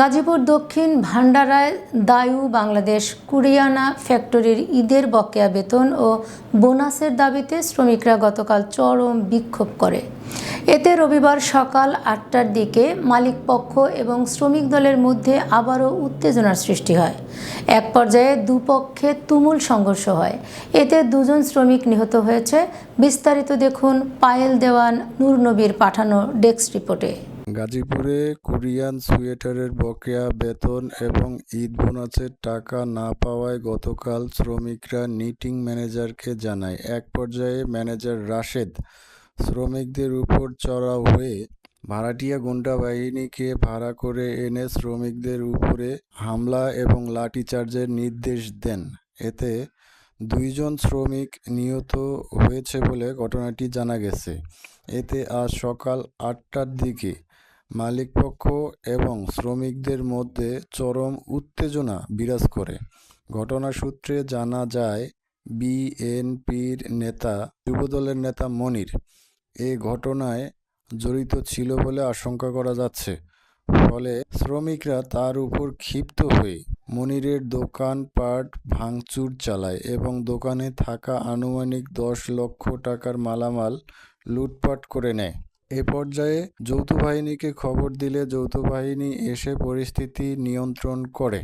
গাজীপুর দক্ষিণ ভান্ডারায় দায়ু বাংলাদেশ কুরিয়ানা ফ্যাক্টরির ঈদের বকেয়া বেতন ও বোনাসের দাবিতে শ্রমিকরা গতকাল চরম বিক্ষোভ করে। এতে রবিবার সকাল আটটার দিকে মালিকপক্ষ এবং শ্রমিক দলের মধ্যে আবারও উত্তেজনার সৃষ্টি হয়। এক পর্যায়ে দুপক্ষে তুমুল সংঘর্ষ হয়। এতে দুজন শ্রমিক নিহত হয়েছে। বিস্তারিত দেখুন পায়েল দেওয়ান নূরনবীর পাঠানো ডেস্ক রিপোর্টে। গাজীপুরে কোরিয়ান সোয়েটারের বকেয়া বেতন এবং ঈদ বোনাসের টাকা না পাওয়ায় গতকাল শ্রমিকরা নিটিং ম্যানেজারকে জানায়। এক পর্যায়ে ম্যানেজার রাশেদ, শ্রমিকদের উপর চড়াও হয়ে ভাড়াটিয়া গুন্ডা বাহিনীকে ভাড়া করে এনে শ্রমিকদের উপরে হামলা এবং লাঠিচার্জের নির্দেশ দেন। এতে দুইজন শ্রমিক নিহত হয়েছে বলে ঘটনাটি জানা গেছে। এতে আজ সকাল আটটার দিকে মালিকপক্ষ এবং শ্রমিকদের মধ্যে চরম উত্তেজনা বিরাজ করে। ঘটনা সূত্রে জানা যায়, বিএনপির নেতা, যুবদলের নেতা মনির এ ঘটনায় জড়িত ছিল বলে আশঙ্কা করা যাচ্ছে। ফলে শ্রমিকরা তার উপর ক্ষিপ্ত হয়ে মনিরের দোকান পাট ভাঙচুর চালায় এবং দোকানে থাকা আনুমানিক দশ লক্ষ টাকার মালামাল লুটপাট করে নেয়। এ পর্যায়ে যৌথ বাহিনীকে খবর দিলে যৌথ বাহিনী এসে পরিস্থিতি নিয়ন্ত্রণ করে।